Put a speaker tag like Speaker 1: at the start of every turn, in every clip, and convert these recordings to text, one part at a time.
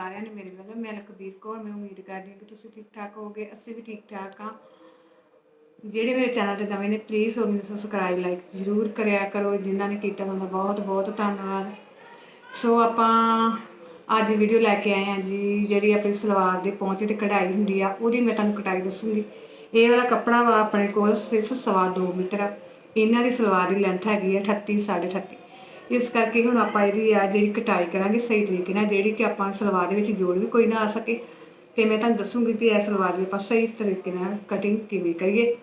Speaker 1: ਸਾਰਿਆਂ ਨੂੰ ਮੇਰੇ ਵੱਲੋਂ, ਮੈਂ ਲਖਬੀਰ ਕੌਰ, ਮੈਂ ਉਮੀਦ ਕਰਦੀ ਹਾਂ ਕਿ ਤੁਸੀਂ ਠੀਕ ਠਾਕ ਹੋਗੇ ਅਸੀਂ ਵੀ ਠੀਕ ਠਾਕ ਹਾਂ। ਜਿਹੜੇ ਮੇਰੇ ਚੈਨਲ ਤੇ ਨਵੇਂ ਨੇ ਪਲੀਜ਼ ਉਹ ਮੈਨੂੰ ਸਬਸਕ੍ਰਾਈਬ ਲਾਈਕ ਜ਼ਰੂਰ ਕਰਿਆ ਕਰੋ, ਜਿਨ੍ਹਾਂ ਨੇ ਕੀਤਾ ਉਹਨਾਂ ਦਾ ਬਹੁਤ ਬਹੁਤ ਧੰਨਵਾਦ। ਸੋ ਆਪਾਂ ਅੱਜ ਵੀਡੀਓ ਲੈ ਕੇ ਆਏ ਹਾਂ ਜੀ, ਜਿਹੜੀ ਆਪਣੀ ਸਲਵਾਰ ਦੇ ਪਹੁੰਚੇ ਤੇ ਕਢਾਈ ਹੁੰਦੀ ਆ, ਉਹਦੀ ਮੈਂ ਤੁਹਾਨੂੰ ਕਟਾਈ ਦੱਸੂਗੀ। ਇਹ ਵਾਲਾ ਕੱਪੜਾ ਵਾ ਆਪਣੇ ਕੋਲ ਸਿਰਫ ਸਵਾ ਦੋ ਮੀਟਰ ਆ। ਇਹਨਾਂ ਦੀ ਸਲਵਾਰ ਦੀ ਲੈਂਥ ਹੈਗੀ ਆ 38 38 ਇਸ ਕਰਕੇ ਹੁਣ ਆਪਾਂ ਇਹਦੀ ਆ ਜਿਹੜੀ ਕਟਾਈ ਕਰਾਂਗੇ ਸਹੀ ਤਰੀਕੇ ਨਾਲ, ਜਿਹੜੀ ਕਿ ਆਪਾਂ ਸਲਵਾਰ ਦੇ ਵਿੱਚ ਜੋੜ ਵੀ ਕੋਈ ਨਾ ਆ ਸਕੇ। ਤੇ ਮੈਂ ਤੁਹਾਨੂੰ ਦੱਸੂਗੀ ਵੀ ਇਹ ਸਲਵਾਰ ਦੀ ਆਪਾਂ ਸਹੀ ਤਰੀਕੇ ਨਾਲ ਕਟਿੰਗ ਕਿਵੇਂ ਕਰੀਏ।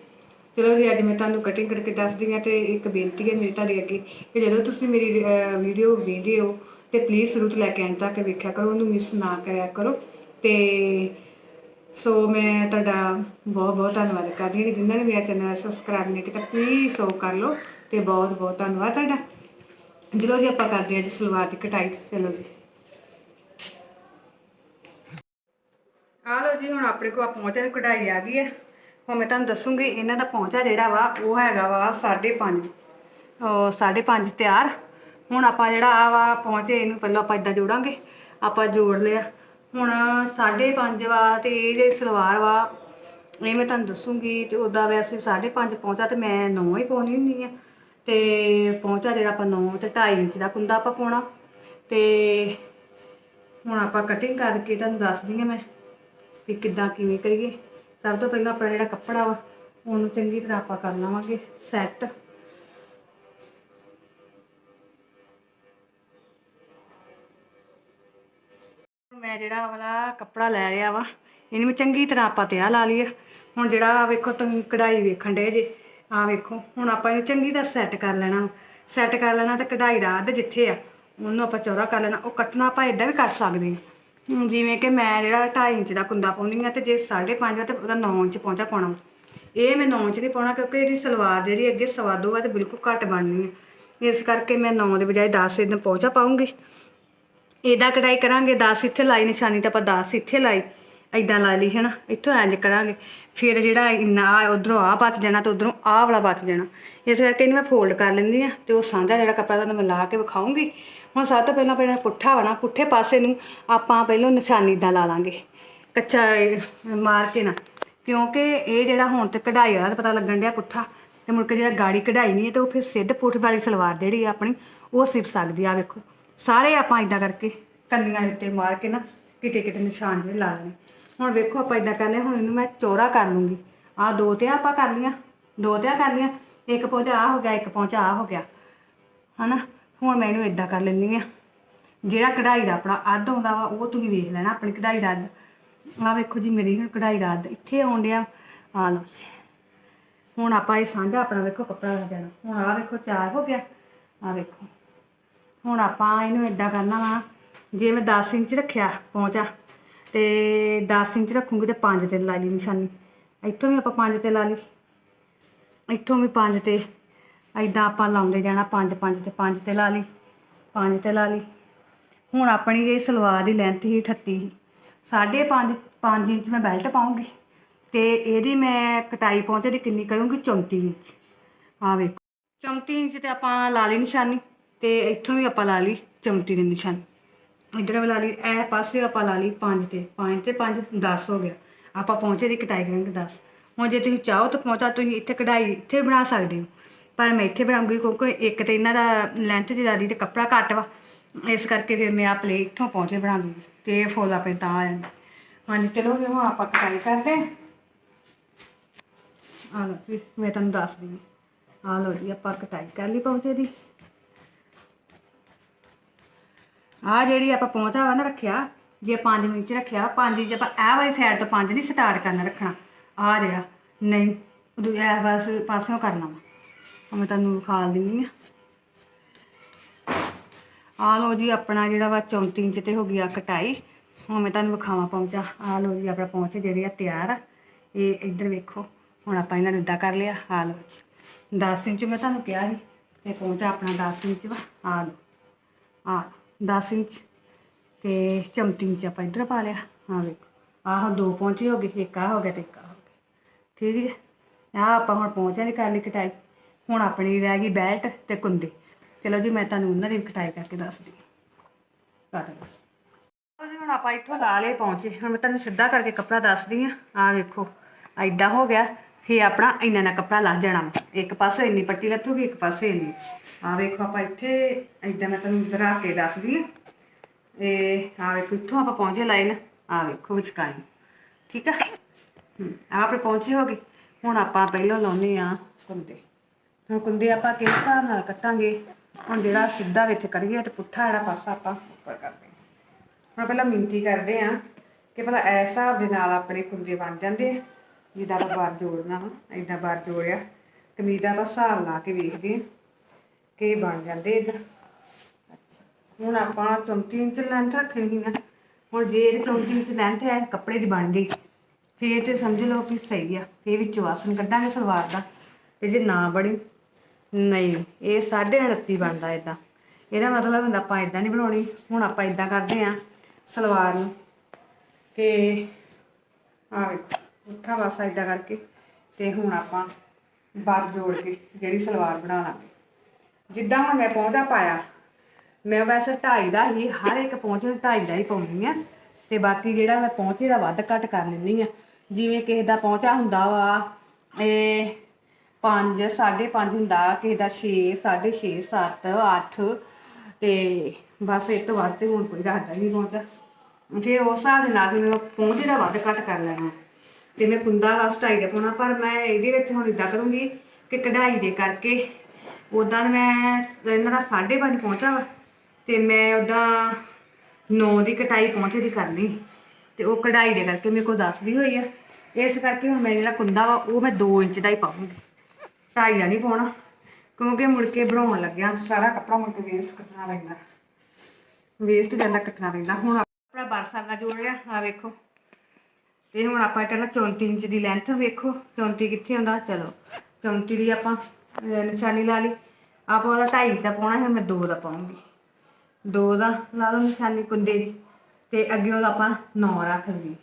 Speaker 1: ਚਲੋ ਜੀ, ਅੱਜ ਮੈਂ ਤੁਹਾਨੂੰ ਕਟਿੰਗ ਕਰਕੇ ਦੱਸਦੀ ਹਾਂ ਤੇ ਇੱਕ ਬੇਨਤੀ ਹੈ ਮੇਰੀ ਤੁਹਾਡੇ ਅੱਗੇ ਕਿ ਜਦੋਂ ਤੁਸੀਂ ਮੇਰੀ ਵੀਡੀਓ ਵੇਖਦੇ ਹੋ ਤੇ ਪਲੀਜ਼ ਸ਼ੁਰੂ ਤੋਂ ਲੈ ਕੇ ਅੰਤ ਤੱਕ ਵੇਖਿਆ ਕਰੋ, ਉਹਨੂੰ ਮਿਸ ਨਾ ਕਰਿਆ ਕਰੋ। ਤੇ ਸੋ ਮੈਂ ਤੁਹਾਡਾ ਬਹੁਤ ਬਹੁਤ ਧੰਨਵਾਦ ਕਰਦੀ ਹਾਂ ਕਿ ਜਿਨ੍ਹਾਂ ਨੇ ਮੇਰਾ ਚੈਨਲ ਸਬਸਕ੍ਰਾਈਬ ਨਹੀਂ ਕੀਤਾ ਪਲੀਜ਼ ਸੋ ਕਰ ਲਓ। ਤੇ ਬਹੁਤ ਬਹੁਤ ਧੰਨਵਾਦ ਤੁਹਾਡਾ। ਚਲੋ ਜੀ ਆਪਾਂ ਕਰਦੇ ਹਾਂ ਜੀ ਸਲਵਾਰ ਦੀ ਕਟਾਈ, ਚਲੋ ਜੀ। ਆ ਲਓ ਜੀ, ਹੁਣ ਆਪਣੇ ਕੋਲ ਪਹੁੰਚਾ ਦੀ ਕਢਾਈ ਆ ਗਈ ਹੈ। ਹੁਣ ਮੈਂ ਤੁਹਾਨੂੰ ਦੱਸੂਗੀ, ਇਹਨਾਂ ਦਾ ਪਹੁੰਚਾ ਜਿਹੜਾ ਵਾ, ਉਹ ਹੈਗਾ ਵਾ 5.5 ਉਹ 5.5 ਤਿਆਰ। ਹੁਣ ਆਪਾਂ ਜਿਹੜਾ ਆ ਵਾ, ਪਹੁੰਚੇ, ਇਹਨੂੰ ਪਹਿਲਾਂ ਆਪਾਂ ਇਦਾਂ ਜੋੜਾਂਗੇ। ਆਪਾਂ ਜੋੜ ਲਿਆ। ਹੁਣ 5.5 ਵਾ ਤੇ ਇਹ ਜਿਹੜੀ ਸਲਵਾਰ ਵਾ, ਇਹ ਮੈਂ ਤੁਹਾਨੂੰ ਦੱਸੂਗੀ ਤੇ ਉਹਦਾ ਵੈਸੇ 5.5 ਪਹੁੰਚਾ ਤੇ ਮੈਂ 9 ਹੀ ਪਾਉਣੀ ਹੁੰਦੀ ਆ। ਤੇ ਪਹੁੰਚਾ ਜਿਹੜਾ ਆਪਾਂ 9 ਤੇ 2.5 ਇੰਚ ਦਾ ਕੁੰਦਾ ਆਪਾਂ ਪਾਉਣਾ। ਤੇ ਹੁਣ ਆਪਾਂ ਕਟਿੰਗ ਕਰਕੇ ਤੁਹਾਨੂੰ ਦੱਸਦੀ ਹਾਂ ਮੈਂ ਵੀ ਕਿੱਦਾਂ ਕਿਵੇਂ ਕਰੀਏ। ਸਭ ਤੋਂ ਪਹਿਲਾਂ ਆਪਣਾ ਜਿਹੜਾ ਕੱਪੜਾ ਵਾ, ਉਹਨੂੰ ਚੰਗੀ ਤਰ੍ਹਾਂ ਆਪਾਂ ਕਰ ਲਵਾਂਗੇ ਸੈੱਟ ਮੈਂ ਜਿਹੜਾ ਵਾਲਾ ਕੱਪੜਾ ਲੈ ਲਿਆ ਵਾ, ਇਹਨੂੰ ਮੈਂ ਚੰਗੀ ਤਰ੍ਹਾਂ ਆਪਾਂ ਤਿਆ ਲਾ ਲਈਏ। ਹੁਣ ਜਿਹੜਾ ਵੇਖੋ ਤੁਸੀਂ ਕਢਾਈ ਵੇਖਣ ਦੇ ਜੇ। ਆ ਵੇਖੋ, ਹੁਣ ਆਪਾਂ ਇਹਨੂੰ ਚੰਗੀ ਤਰ੍ਹਾਂ ਸੈੱਟ ਕਰ ਲੈਣਾ। ਸੈੱਟ ਕਰ ਲੈਣਾ ਤੇ ਕਢਾਈ ਦਾ ਅੱਧ ਜਿੱਥੇ ਆ, ਉਹਨੂੰ ਆਪਾਂ ਚੌੜਾ ਕਰ ਲੈਣਾ। ਉਹ ਕੱਟਣਾ ਆਪਾਂ ਇਦਾਂ ਵੀ ਕੱਟ ਸਕਦੇ ਹਾਂ। ਹੁਣ ਜਿਵੇਂ ਕਿ ਮੈਂ ਜਿਹੜਾ 2.5 ਇੰਚ ਦਾ ਕੁੰਦਾ ਪਾਉਣੀ ਆ ਤੇ ਜੇ 5.5 ਆ ਤੇ ਉਹਦਾ 9 ਇੰਚ ਪਹੁੰਚਾ ਪਾਉਣਾ। ਇਹ ਮੈਂ 9 ਇੰਚ ਨਹੀਂ ਪਾਉਣਾ ਕਿਉਂਕਿ ਇਹਦੀ ਸਲਵਾਰ ਜਿਹੜੀ ਅੱਗੇ ਸਵਾਦੋ ਆ ਤੇ ਬਿਲਕੁਲ ਘੱਟ ਬਣਨੀ ਹੈ ਇਸ ਕਰਕੇ ਮੈਂ 9 ਦੇ ਬਜਾਏ 10 ਇਹਨੂੰ ਪਹੁੰਚਾ ਪਾਉਂਗੀ ਇਹਦਾ ਕਢਾਈ ਕਰਾਂਗੇ 10 ਇੱਥੇ ਲਾਈ, ਨਿਸ਼ਾਨੀ ਤਾਂ ਆਪਾਂ 10 ਇੱਥੇ ਲਾਈ। ਐਦਾਂ ਲਾ ਲਈ ਹੈ ਨਾ ਇੱਥੋਂ ਇੰਜ ਕਰਾਂਗੇ। ਫਿਰ ਜਿਹੜਾ ਇੰਨਾ ਉਧਰੋਂ ਆਹ ਬਚ ਜਾਣਾ ਤੇ ਉਧਰੋਂ ਆਹ ਵਾਲਾ ਬਚ ਜਾਣਾ ਇਸ ਕਰਕੇ ਇਹਨੂੰ ਮੈਂ ਫੋਲਡ ਕਰ ਲੈਂਦੀ ਆ ਤੇ ਉਹ ਸਾਂਝਾ ਜਿਹੜਾ ਕੱਪੜਾ ਤੁਹਾਨੂੰ ਮੈਂ ਲਾ ਕੇ ਵਿਖਾਉਂਗੀ। ਹੁਣ ਸਭ ਤੋਂ ਪਹਿਲਾਂ ਪਹਿਲਾਂ ਪੁੱਠਾ ਵਾ ਨਾ, ਪੁੱਠੇ ਪਾਸੇ ਨੂੰ ਆਪਾਂ ਪਹਿਲਾਂ ਨਿਸ਼ਾਨੀ ਦਾ ਲਾ ਲਾਂਗੇ। ਕੱਚਾ ਮਾਰ ਕੇ ਨਾ। ਕਿਉਂਕਿ ਇਹ ਜਿਹੜਾ ਹੁਣ ਤੇ ਕਢਾਈ ਵਾਲਾ ਪਤਾ ਲੱਗਣ ਡਿਆ ਪੁੱਠਾ। ਤੇ ਮੁੜ ਕੇ ਜਿਹੜਾ ਗਾੜੀ ਕਢਾਈ ਨਹੀਂ ਹੈ ਤੇ ਉਹ ਫਿਰ ਸਿੱਧ ਪੁੱਠ ਵਾਲੀ ਸਲਵਾਰ ਜਿਹੜੀ ਆ ਆਪਣੀ, ਉਹ ਸਿਪ ਸਕਦੀ ਆ ਵੇਖੋ। ਸਾਰੇ ਆਪਾਂ ਇਦਾਂ ਕਰਕੇ ਕੰਨੀਆਂ ਦੇ ਉੱਤੇ ਮਾਰ ਕੇ ਨਾ ਕਿਤੇ ਕਿਤੇ ਨਿਸ਼ਾਨ ਜਿਹੜੇ ਲਾ ਲੈਣੇ। ਹੁਣ ਵੇਖੋ ਆਪਾਂ ਇਦਾਂ ਕਰ ਲਿਆ, ਹੁਣ ਇਹਨੂੰ ਮੈਂ ਚੌੜਾ ਕਰ ਲੂੰਗੀ। ਆਹ ਦੋ ਤੇ ਆਪਾਂ ਕਰ ਲੀਆਂ ਦੋ ਤੇ ਕਰ ਲੀਆਂ ਇੱਕ ਪਹੁੰਚਾ ਆ ਹੋ ਗਿਆ, ਇੱਕ ਪਹੁੰਚਾ ਆ ਹੋ ਗਿਆ, ਹਨਾ? ਹੁਣ ਮੈਂ ਇਹਨੂੰ ਇਦਾਂ ਕਰ ਲੈਂਦੀ ਆ ਜਿਹੜਾ ਕਢਾਈ ਦਾ ਆਪਣਾ ਅੱਧ ਆਉਂਦਾ ਵਾ, ਉਹ ਤੁਸੀਂ ਵੇਖ ਲੈਣਾ ਆਪਣੀ ਕਢਾਈ ਦਾ ਅੱਧ। ਆਹ ਵੇਖੋ ਜੀ, ਮੇਰੀ ਹੁਣ ਕਢਾਈ ਦਾ ਅੱਧ ਇੱਥੇ ਆਉਣ ਡਿਆ। ਆ ਲਓ ਜੀ। ਹੁਣ ਆਪਾਂ ਇਹ ਸਾਂਝਾ ਆਪਣਾ ਵੇਖੋ ਕੱਪੜਾ ਲੱਗ ਜਾਣਾ ਹੁਣ ਆਹ ਵੇਖੋ, ਚਾਰ ਹੋ ਗਿਆ। ਆਹ ਵੇਖੋ। ਹੁਣ ਆਪਾਂ ਇਹਨੂੰ ਇਦਾਂ ਕਰਨਾ ਵਾ, ਜੇ ਮੈਂ 10 ਇੰਚ ਰੱਖਿਆ ਪਹੁੰਚਾ ਤੇ 10 ਇੰਚ ਰੱਖੂੰਗੀ ਤੇ 5 ਤੇ ਲਾ ਲਈ ਨਿਸ਼ਾਨੀ। ਇੱਥੋਂ ਵੀ ਆਪਾਂ 5 ਤੇ ਲਾ ਲਈ। ਇੱਥੋਂ ਵੀ 5 ਤੇ। ਐਦਾਂ ਆਪਾਂ ਲਾਉਂਦੇ ਜਾਣਾ 5 5 ਤੇ 5 ਤੇ ਲਾ ਲਈ 5 ਤੇ ਲਾ ਲਈ। ਹੁਣ ਆਪਣੀ ਇਹ ਸਲਵਾਰ ਦੀ ਲੈਂਥ ਹੀ 38 ਸਾਢੇ 5 5 ਇੰਚ ਮੈਂ ਬੈਲਟ ਪਾਉਂਗੀ ਤੇ ਇਹਦੀ ਮੈਂ ਕਟਾਈ ਪਹੁੰਚੇ ਦੀ ਕਿੰਨੀ ਕਰੂੰਗੀ? 34 ਇੰਚ। ਆ ਵੇਖੋ। 34 ਇੰਚ ਤੇ ਆਪਾਂ ਲਾ ਲਈ ਨਿਸ਼ਾਨੀ ਤੇ ਇੱਥੋਂ ਵੀ ਆਪਾਂ ਲਾ ਲਈ 34 ਦੀ ਨਿਸ਼ਾਨੀ। ਇੱਧਰ ਲਾ ਲਈ ਇਹ ਪਾਸੇ ਆਪਾਂ ਲਾ ਲਈ 5 ਤੇ 5 ਤੇ 5 10 ਹੋ ਗਿਆ। ਆਪਾਂ ਪਹੁੰਚੇ ਦੀ ਕਟਾਈ ਕਰਾਂਗੇ 10 ਹੁਣ ਜੇ ਤੁਸੀਂ ਚਾਹੋ ਤਾਂ ਪਹੁੰਚਾ, ਤੁਸੀਂ ਇੱਥੇ ਕਢਾਈ ਇੱਥੇ ਬਣਾ ਸਕਦੇ ਹੋ। ਪਰ ਮੈਂ ਇੱਥੇ ਬਣਾਉਂਗੀ ਕਿਉਂਕਿ ਇੱਕ ਤੇ ਇਹਨਾਂ ਦਾ ਲੈਂਥ ਜ਼ਿਆਦਾ ਤੇ ਕੱਪੜਾ ਘੱਟ ਵਾ। ਇਸ ਕਰਕੇ ਫਿਰ ਮੈਂ ਆ ਪਲੇ ਇੱਥੋਂ ਪਹੁੰਚੇ ਬਣਾ ਦੂੰਗੀ ਤੇ ਇਹ ਫੁੱਲ ਆਪਣੇ ਤਾਂ ਆ ਜਾਂਦਾ। ਹਾਂਜੀ, ਚਲੋ ਜੀ, ਹੁਣ ਆਪਾਂ ਕਟਾਈ ਕਰਦੇ ਹਾਂ। ਆ ਲਓ ਮੈਂ ਤੁਹਾਨੂੰ ਦੱਸਦੀ ਹਾਂ। ਆ ਲਓ ਜੀ, ਆਪਾਂ ਕਟਾਈ ਕਰ ਲਈ ਪਹੁੰਚੇ ਦੀ। ਆ ਜਿਹੜੀ ਆਪਾਂ ਪਹੁੰਚਾ ਵਾ ਨਾ ਰੱਖਿਆ, ਜੇ 5 ਇੰਚ ਰੱਖਿਆ 5 ਇੰਚ ਆਪਾਂ ਇਹ ਵਾਲੀ ਸਾਈਡ ਤੋਂ 5 ਨਹੀਂ ਸਟਾਰਟ ਕਰਨਾ ਰੱਖਣਾ ਆ ਜਿਹੜਾ, ਨਹੀਂ, ਉਦੋਂ ਇਹ ਬਸ ਪਾਸਿਓਂ ਕਰਨਾ ਵਾ। ਹੁਣ ਮੈਂ ਤੁਹਾਨੂੰ ਵਿਖਾ ਦਿੰਦੀ ਆ। ਆ ਲਓ ਜੀ ਆਪਣਾ ਜਿਹੜਾ ਵਾ 34 ਇੰਚ ਤੇ ਹੋ ਗਿਆ ਕਟਾਈ। ਹੁਣ ਮੈਂ ਤੁਹਾਨੂੰ ਵਿਖਾਵਾਂ ਪਹੁੰਚਾ ਆ ਲਓ ਜੀ ਆਪਣਾ ਪਹੁੰਚ ਜਿਹੜੇ ਆ ਤਿਆਰ ਆ। ਇਹ ਇੱਧਰ ਵੇਖੋ, ਹੁਣ ਆਪਾਂ ਇਹਨਾਂ ਨੂੰ ਇੱਦਾਂ ਕਰ ਲਿਆ। ਆ ਲਓ ਜੀ। 10 ਇੰਚ ਮੈਂ ਤੁਹਾਨੂੰ ਕਿਹਾ ਸੀ ਤੇ ਪਹੁੰਚਾ ਆਪਣਾ 10 ਇੰਚ ਵਾ। ਆ ਲਓ। ਆ 10 ਇੰਚ ਤੇ 34 ਇੰਚ ਆਪਾਂ ਇੱਧਰ ਪਾ ਲਿਆ। ਹਾਂ ਵੇਖੋ, ਆਹ ਦੋ ਪਹੁੰਚੇ ਹੋ ਗਏ, ਇੱਕ ਆ ਹੋ ਗਿਆ ਤੇ ਇੱਕ ਆ ਹੋ ਗਿਆ। ਠੀਕ ਹੈ ਆਹ ਆਪਾਂ ਹੁਣ ਪਹੁੰਚਿਆ ਨਹੀਂ ਕਰਨੀ ਕਟਾਈ। ਹੁਣ ਆਪਣੀ ਰਹਿ ਗਈ ਬੈਲਟ ਤੇ ਕੁੰਦੇ। ਚਲੋ ਜੀ, ਮੈਂ ਤੁਹਾਨੂੰ ਉਹਨਾਂ ਦੀ ਕਟਾਈ ਕਰਕੇ ਦੱਸਦੀ ਹਾਂ। ਕਰ ਲਓ। ਜੀ, ਹੁਣ ਆਪਾਂ ਇੱਥੋਂ ਲਾ ਲਏ ਪਹੁੰਚੇ ਹੁਣ ਮੈਂ ਤੁਹਾਨੂੰ ਸਿੱਧਾ ਕਰਕੇ ਕੱਪੜਾ ਦੱਸਦੀ ਆ ਆ ਵੇਖੋ ਐਦਾਂ ਹੋ ਗਿਆ। ਫੇ ਆਪਣਾ ਇੰਨਾ ਨਾ ਕੱਪੜਾ ਲੱਗ ਜਾਣਾ। ਇੱਕ ਪਾਸੇ ਇੰਨੀ ਪੱਟੀ ਲੱਥੂਗੀ, ਇੱਕ ਪਾਸੇ ਇੰਨੀ। ਆ ਵੇਖੋ ਆਪਾਂ ਇੱਥੇ ਐਦਾਂ ਮੈਂ ਤੁਹਾਨੂੰ ਇੱਧਰ ਕੇ ਦੱਸਦੀ ਆ ਇਹ ਆ ਵੇਖੋ, ਇੱਥੋਂ ਆਪਾਂ ਪਹੁੰਚੇ ਲਾਈਨ। ਆ ਵੇਖੋ ਵਿਚਕਾਰ ਠੀਕ ਆ? ਹੂੰ, ਆਹ ਆਪਣੇ ਪਹੁੰਚੇ ਹੋ ਗਏ ਹੁਣ ਆਪਾਂ ਪਹਿਲਾਂ ਲਾਉਨੇ ਆ ਕੁੰਦੇ ਹੁਣ ਕੁੰਦੇ ਆਪਾਂ ਕਿਸ ਹਿਸਾਬ ਨਾਲ ਕੱਟਾਂਗੇ? ਹੁਣ ਜਿਹੜਾ ਸਿੱਧਾ ਵਿੱਚ ਕਰੀਏ ਤੇ ਪੁੱਠਾ ਜਿਹੜਾ ਪਾਸਾ ਆਪਾਂ ਉੱਪਰ ਕਰਦੇ ਹਾਂ ਹੁਣ ਪਹਿਲਾਂ ਮਿੰਤੀ ਕਰਦੇ ਆ ਕਿ ਭਲਾ ਇਸ ਹਿਸਾਬ ਦੇ ਨਾਲ ਆਪਣੇ ਕੁੰਦੇ ਬਣ ਜਾਂਦੇ ਆ। ਜਿੱਦਾਂ ਆਪਾਂ ਬਾਰ ਜੋੜਨਾ ਵਾ, ਏਦਾਂ ਬਾਰ ਜੋੜਿਆ। ਕਮੀਜ਼ ਦਾ ਆਪਾਂ ਹਿਸਾਬ ਲਾ ਕੇ ਵੇਖਦੇ ਹਾਂ ਕਿ ਬਣ ਜਾਂਦੇ ਇੱਧਰ। ਹੁਣ ਆਪਾਂ 34 ਇੰਚ ਲੈਂਥ ਰੱਖਣੀ ਆ। ਹੁਣ ਜੇ ਇਹ 34 ਇੰਚ ਲੈਂਥ ਹੈ, ਕੱਪੜੇ ਦੀ ਬਣ ਗਈ। ਫੇਰ ਤੇ ਸਮਝ ਲਓ ਕਿ ਸਹੀ ਆ, ਫੇਰ ਵਿੱਚੋਂ ਆਸਨ ਕੱਢਾਂਗੇ ਸਲਵਾਰ ਦਾ। ਤੇ ਜੇ ਨਾ ਬਣੀ, ਨਹੀਂ, ਇਹ 29.5 ਬਣਦਾ ਇਦਾਂ ਇਹਦਾ ਮਤਲਬ ਹੁੰਦਾ ਆਪਾਂ ਇਦਾਂ ਨਹੀਂ ਬਣਾਉਣੀ। ਹੁਣ ਆਪਾਂ ਇਦਾਂ ਕਰਦੇ ਆ ਸਲਵਾਰ ਨੂੰ। ਕਿ ਆ ਵੇਖੋ। ਉੱਠਾ ਵਾਸਾ ਇਦਾਂ ਕਰਕੇ ਤੇ ਹੁਣ ਆਪਾਂ ਬਾਰ ਜੋੜ ਕੇ ਜਿਹੜੀ ਸਲਵਾਰ ਬਣਾ ਲਾਂਗੇ ਜਿੱਦਾਂ ਹੁਣ ਮੈਂ ਪਹੁੰਚਾ ਪਾਇਆ, ਮੈਂ ਵੈਸੇ ਢਾਈ ਦਾ ਹੀ, ਹਰ ਇੱਕ ਪਹੁੰਚ ਢਾਈ ਦਾ ਹੀ ਪਾਉਣੀ ਆ ਤੇ ਬਾਕੀ ਜਿਹੜਾ ਮੈਂ ਪਹੁੰਚੇ ਦਾ ਵੱਧ ਘੱਟ ਕਰ ਲੈਂਦੀ ਆ ਜਿਵੇਂ ਕਿਸੇ ਦਾ ਪਹੁੰਚਾ ਹੁੰਦਾ ਵਾ, ਇਹ 5 5.5 ਹੁੰਦਾ, ਕਿਸੇ ਦਾ 6 6.5 7 8 ਤੇ ਬਸ ਇਹ ਤੋਂ ਵੱਧ ਤੇ ਹੁਣ ਕੋਈ ਰੱਖਦਾ ਹੀ ਨਹੀਂ ਪਹੁੰਚਾ ਫਿਰ ਉਸ ਹਿਸਾਬ ਦੇ ਨਾਲ ਮੈਂ ਪਹੁੰਚੇ ਦਾ ਵੱਧ ਘੱਟ ਕਰ ਲੈਣਾ ਤੇ ਮੈਂ ਕੁੰਦਾ ਵਾਸ ਢਾਈ ਦਾ ਪਾਉਣਾ, ਪਰ ਮੈਂ ਇਹਦੇ ਵਿੱਚ ਹੁਣ ਇਦਾਂ ਕਰੂੰਗੀ ਕਿ ਕਢਾਈ ਦੇ ਕਰਕੇ ਉਦਾਂ ਮੈਂ ਇਹਨਾਂ ਦਾ 5.5 ਪਹੁੰਚਾ ਵਾ ਤੇ ਮੈਂ ਉਦਾਂ 9 ਦੀ ਕਟਾਈ ਪਹੁੰਚੇ ਦੀ ਕਰਨੀ ਤੇ ਉਹ ਕਢਾਈ ਦੇ ਕਰਕੇ ਮੇਰੇ ਕੋਲ ਦੱਸਦੀ ਹੋਈ ਆ। ਇਸ ਕਰਕੇ ਹੁਣ ਮੈਂ ਜਿਹੜਾ ਕੁੰਦਾ ਵਾ, ਉਹ ਮੈਂ 2 ਇੰਚ ਦਾ ਹੀ ਪਾਉਂਗੀ ਢਾਈ ਦਾ ਨਹੀਂ ਪਾਉਣਾ, ਕਿਉਂਕਿ ਮੁੜ ਕੇ ਬਣਾਉਣ ਲੱਗਿਆ ਸਾਰਾ ਕੱਪੜਾ ਮੁੜ ਕੇ ਵੇਸਟ ਕੱਟਣਾ ਪੈਂਦਾ। ਵੇਸਟ ਜਾਂਦਾ, ਕੱਟਣਾ ਪੈਂਦਾ। ਹੁਣ ਆਪਣਾ ਬਰਸਰ ਦਾ ਜੋੜ ਲਿਆ ਆ ਵੇਖੋ। ਤੇ ਹੁਣ ਆਪਾਂ ਕਰਨਾ 34 ਇੰਚ ਦੀ ਲੈਂਥ ਵੇਖੋ 34 ਕਿੱਥੇ ਹੁੰਦਾ? ਚਲੋ 34 ਦੀ ਆਪਾਂ ਨਿਸ਼ਾਨੀ ਲਾ ਲਈ। ਆਪਾਂ ਉਹਦਾ 2.5 ਦਾ ਪਾਉਣਾ ਹੈ, ਮੈਂ 2 ਦਾ ਪਾਉਂਗੀ। 2 ਦਾ ਲਾ ਲਓ ਨਿਸ਼ਾਨੀ ਕੁੰਦੇ ਦੀ, ਤੇ ਅੱਗੇ ਉਹਦਾ ਆਪਾਂ 9 ਰੱਖ ਲਈਏ।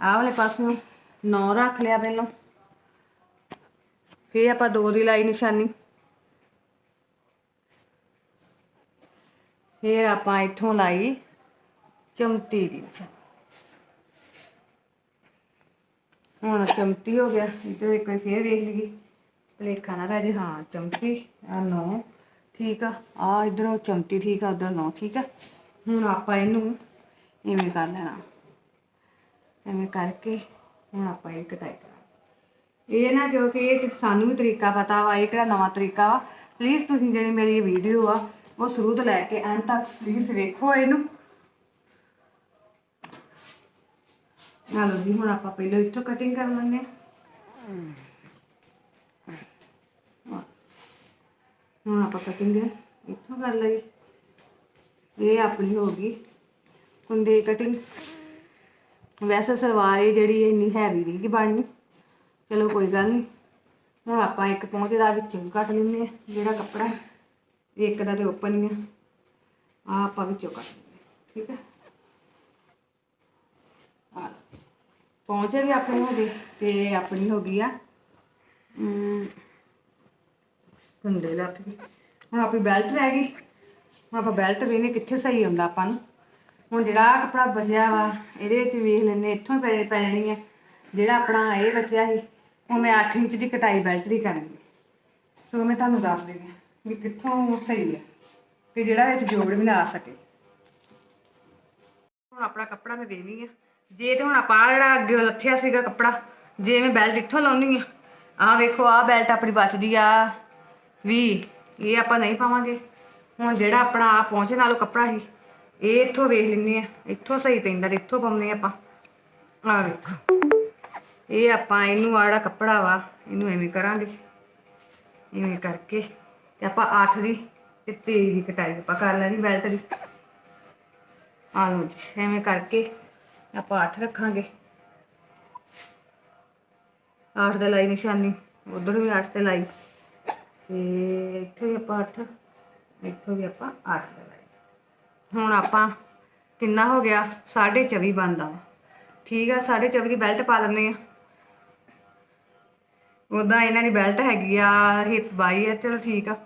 Speaker 1: ਆਹ ਵਾਲੇ ਪਾਸੋਂ 9 ਰੱਖ ਲਿਆ ਪਹਿਲਾਂ। ਫਿਰ ਆਪਾਂ 2 ਦੀ ਲਾਈ ਨਿਸ਼ਾਨੀ। ਫਿਰ ਆਪਾਂ ਇੱਥੋਂ ਲਾਈ 34 ਦੀ ਨਿਸ਼ਾਨੀ। ਹੁਣ ਚਮਤੀ ਹੋ ਗਿਆ ਇੱਧਰ ਇੱਕ ਵਾਰ ਫੇਰ ਵੇਖ ਲਈਏ। ਭਲੇਖਾ ਨਾ ਰਹਿ ਜੇ, ਹਾਂ ਚਮਤੀ ਆ ਨੌ, ਠੀਕ ਆ। ਆ ਇਧਰੋਂ ਚਮਤੀ ਠੀਕ ਆ, ਉਧਰ ਨੌ, ਠੀਕ ਆ। ਹੁਣ ਆਪਾਂ ਇਹਨੂੰ ਇਵੇਂ ਕਰ ਲੈਣਾ। ਐਵੇਂ ਕਰਕੇ ਹੁਣ ਆਪਾਂ ਇਹ ਕਟਾਈ ਕਰਾਂਗੇ। ਇਹ ਨਾ ਕਿਉਂਕਿ ਇਹ ਤੇ ਸਾਨੂੰ ਵੀ ਤਰੀਕਾ ਪਤਾ ਵਾ, ਇਹ ਕਿਹੜਾ ਨਵਾਂ ਤਰੀਕਾ ਵਾ। ਪਲੀਜ਼ ਤੁਸੀਂ ਜਿਹੜੀ ਮੇਰੀ ਇਹ ਵੀਡੀਓ ਆ, ਉਹ ਸ਼ੁਰੂ ਤੋਂ ਲੈ ਕੇ ਐਂਡ ਤੱਕ ਪਲੀਜ਼ ਵੇਖੋ ਇਹਨੂੰ। ਨਾਲੋ ਜੀ ਹੁਣ ਆਪਾਂ ਪਹਿਲਾਂ ਇੱਥੋਂ ਕਟਿੰਗ ਕਰ ਲੈਂਦੇ ਹਾਂ ਹੁਣ ਆਪਾਂ ਕਟਿੰਗ ਇੱਥੋਂ ਕਰ ਲਈ ਇਹ ਆਪਣੀ ਹੋ ਗਈ ਕੁੰਡੇ ਕਟਿੰਗ ਵੈਸੇ ਸਲਵਾਰ ਇਹ ਜਿਹੜੀ ਇੰਨੀ ਹੈਵੀ ਨਹੀਂ ਕਿ ਬਣਨੀ ਚਲੋ ਕੋਈ ਗੱਲ ਨਹੀਂ ਹੁਣ ਆਪਾਂ ਇੱਕ ਪਹੁੰਚ ਦਾ ਵਿੱਚੋਂ ਵੀ ਕੱਟ ਲੈਂਦੇ ਆ ਜਿਹੜਾ ਕੱਪੜਾ ਹੈ। ਇੱਕ ਦਾ ਤੇ ਓਪਨ ਹੀ ਆ ਆ ਆਪਾਂ ਵਿੱਚੋਂ ਕੱਟ ਲੈਂਦੇ ਠੀਕ ਹੈ ਆ ਲਓ। ਪਹੁੰਚੇ ਵੀ ਆਪਣੀ ਹੋ ਗਏ ਤੇ ਆਪਣੀ ਹੋ ਗਈ ਆ। ਅਮ, ਕੁੰਡੇ ਲੱਥ ਗਏ ਹੁਣ ਆਪਣੀ ਬੈਲਟ ਰਹਿ ਗਈ। ਹੁਣ ਆਪਾਂ ਬੈਲਟ ਵੇਨੇ ਕਿੱਥੇ ਸਹੀ ਹੁੰਦਾ ਆਪਾਂ ਨੂੰ। ਹੁਣ ਜਿਹੜਾ ਆਹ ਕੱਪੜਾ ਬਚਿਆ ਵਾ ਇਹਦੇ ਵਿੱਚ ਵੇਖ ਲੈਂਦੇ ਇੱਥੋਂ ਹੀ ਪੈ ਪੈ ਜਾਣੀ ਹੈ ਜਿਹੜਾ ਆਪਣਾ ਇਹ ਬਚਿਆ ਸੀ ਉਹ ਮੈਂ 8 ਇੰਚ ਦੀ ਕਟਾਈ ਬੈਲਟ ਦੀ ਕਰਾਂਗੀ ਸੋ ਮੈਂ ਤੁਹਾਨੂੰ ਦੱਸ ਦਿੰਦੀ ਹਾਂ ਵੀ ਕਿੱਥੋਂ ਸਹੀ ਹੈ ਕਿ ਜਿਹੜਾ ਵਿੱਚ ਜੋੜ ਵੀ ਨਾ ਆ ਸਕੇ। ਹੁਣ ਆਪਣਾ ਕੱਪੜਾ ਮੈਂ ਵੇਖਣੀ ਆ ਜੇ ਤੇ ਹੁਣ ਆਪਾਂ ਆਹ ਜਿਹੜਾ ਅੱਗੇ ਲੱਥਿਆ ਸੀਗਾ ਕੱਪੜਾ, ਜੇ ਮੈਂ ਬੈਲਟ ਇੱਥੋਂ ਲਾਉਣੀ ਆ। ਆਹ ਵੇਖੋ, ਆਹ ਬੈਲਟ ਆਪਣੀ ਬਚਦੀ ਆ। ਵੀ ਇਹ ਆਪਾਂ ਨਹੀਂ ਪਾਵਾਂਗੇ। ਹੁਣ ਜਿਹੜਾ ਆਪਣਾ ਆ ਪਹੁੰਚੇ ਨਾਲੋਂ ਕੱਪੜਾ ਸੀ ਇਹ ਇੱਥੋਂ ਵੇਖ ਲੈਂਦੇ ਆ। ਇੱਥੋਂ ਸਹੀ ਪੈਂਦਾ ਤੇ ਇੱਥੋਂ ਪਾਉਂਦੇ ਆਪਾਂ। ਆਹ ਵੇਖੋ। ਇਹ ਆਪਾਂ ਇਹਨੂੰ ਆ ਜਿਹੜਾ ਕੱਪੜਾ ਵਾ, ਇਹਨੂੰ ਐਵੇਂ ਕਰਾਂਗੇ। ਇਵੇਂ ਕਰਕੇ ਤੇ ਆਪਾਂ 8 ਦੀ ਤੇ 23 ਦੀ ਕਟਾਈ ਆਪਾਂ ਕਰ ਲੈਣੀ ਬੈਲਟ ਦੀ। ਆ ਲਓ ਐਵੇਂ ਕਰਕੇ ਆਪਾਂ 8 ਰੱਖਾਂਗੇ। 8 ਦੇ ਲਾਈ ਨਿਸ਼ਾਨੀ, ਉਧਰ ਵੀ 8 ਤੇ ਲਾਈ। ਤੇ ਇੱਥੇ ਵੀ ਆਪਾਂ 8 ਇੱਥੋਂ ਵੀ ਆਪਾਂ 8 ਦੇ ਲਾਈ। ਹੁਣ ਆਪਾਂ ਕਿੰਨਾ ਹੋ ਗਿਆ? 24 ਬਣਦਾ ਵਾ। ਠੀਕ ਆ 24 ਦੀ ਬੈਲਟ ਪਾ ਲੈਂਦੇ ਆ। ਉਦਾਂ ਇਹਨਾਂ ਦੀ ਬੈਲਟ ਹੈਗੀ ਆ, ਹਿਪ ਬਾਈ ਆ, ਚਲੋ ਠੀਕ ਆ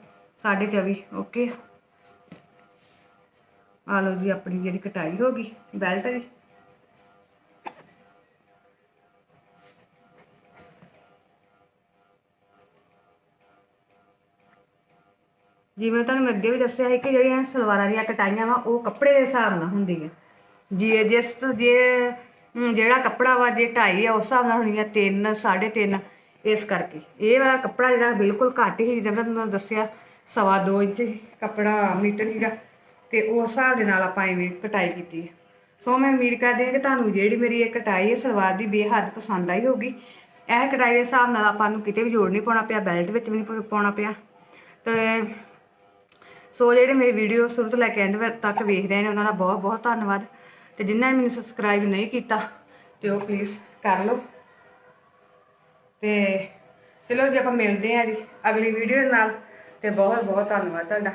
Speaker 1: 24 ਓਕੇ। ਆ ਲਓ ਜੀ, ਆਪਣੀ ਜਿਹੜੀ ਕਟਾਈ ਹੋ ਗਈ, ਬੈਲਟ ਦੀ ਜਿਵੇਂ ਤੁਹਾਨੂੰ ਮੈਂ ਅੱਗੇ ਵੀ ਦੱਸਿਆ ਸੀ ਕਿ ਜਿਹੜੀਆਂ ਸਲਵਾਰਾਂ ਦੀਆਂ ਕਟਾਈਆਂ ਵਾ, ਉਹ ਕੱਪੜੇ ਦੇ ਹਿਸਾਬ ਨਾਲ ਹੁੰਦੀਆਂ। ਜੇ ਜਿਸ ਜੇ ਜਿਹੜਾ ਕੱਪੜਾ ਵਾ, ਜੇ ਢਾਈ ਆ, ਉਸ ਹਿਸਾਬ ਨਾਲ ਹੋਣੀ ਆ 3 3.5 ਇਸ ਕਰਕੇ। ਇਹ ਵਾਲਾ ਕੱਪੜਾ ਜਿਹੜਾ ਬਿਲਕੁਲ ਘੱਟ ਹੀ ਜਿੱਦਾਂ ਤੁਹਾਨੂੰ ਦੱਸਿਆ, ਸਵਾ ਦੋ ਇੰਚ ਕੱਪੜਾ, ਮੀਟਰ ਸੀਗਾ ਤੇ ਉਸ ਹਿਸਾਬ ਦੇ ਨਾਲ ਆਪਾਂ ਇਵੇਂ ਕਟਾਈ ਕੀਤੀ ਹੈ। ਸੋ ਮੈਂ ਉਮੀਦ ਕਰਦੀ ਹਾਂ ਕਿ ਤੁਹਾਨੂੰ ਜਿਹੜੀ ਮੇਰੀ ਇਹ ਕਟਾਈ ਹੈ ਸਲਵਾਰ ਦੀ ਬੇਹੱਦ ਪਸੰਦ ਆਈ ਹੋਊਗੀ। ਇਹ ਕਟਾਈ ਦੇ ਹਿਸਾਬ ਨਾਲ ਆਪਾਂ ਨੂੰ ਕਿਤੇ ਵੀ ਜੋੜ ਨਹੀਂ ਪਾਉਣਾ ਪਿਆ, ਬੈਲਟ ਵਿੱਚ ਵੀ ਨਹੀਂ ਪਾਉਣਾ ਪਿਆ। ਤੇ ਸੋ ਜਿਹੜੇ ਮੇਰੀ ਵੀਡੀਓ ਸ਼ੁਰੂ ਤੋਂ ਲੈ ਕੇ ਐਂਡ ਤੱਕ ਵੇਖ ਰਹੇ ਨੇ, ਉਹਨਾਂ ਦਾ ਬਹੁਤ ਬਹੁਤ ਧੰਨਵਾਦ। ਤੇ ਜਿਨ੍ਹਾਂ ਨੇ ਮੈਨੂੰ ਸਬਸਕ੍ਰਾਈਬ ਨਹੀਂ ਕੀਤਾ, ਤੇ ਉਹ ਪਲੀਜ਼ ਕਰ ਲਓ। ਤੇ ਚਲੋ ਜੀ, ਆਪਾਂ ਮਿਲਦੇ ਹਾਂ ਜੀ ਅਗਲੀ ਵੀਡੀਓ ਨਾਲ। ਤੇ ਬਹੁਤ ਬਹੁਤ ਧੰਨਵਾਦ ਤੁਹਾਡਾ।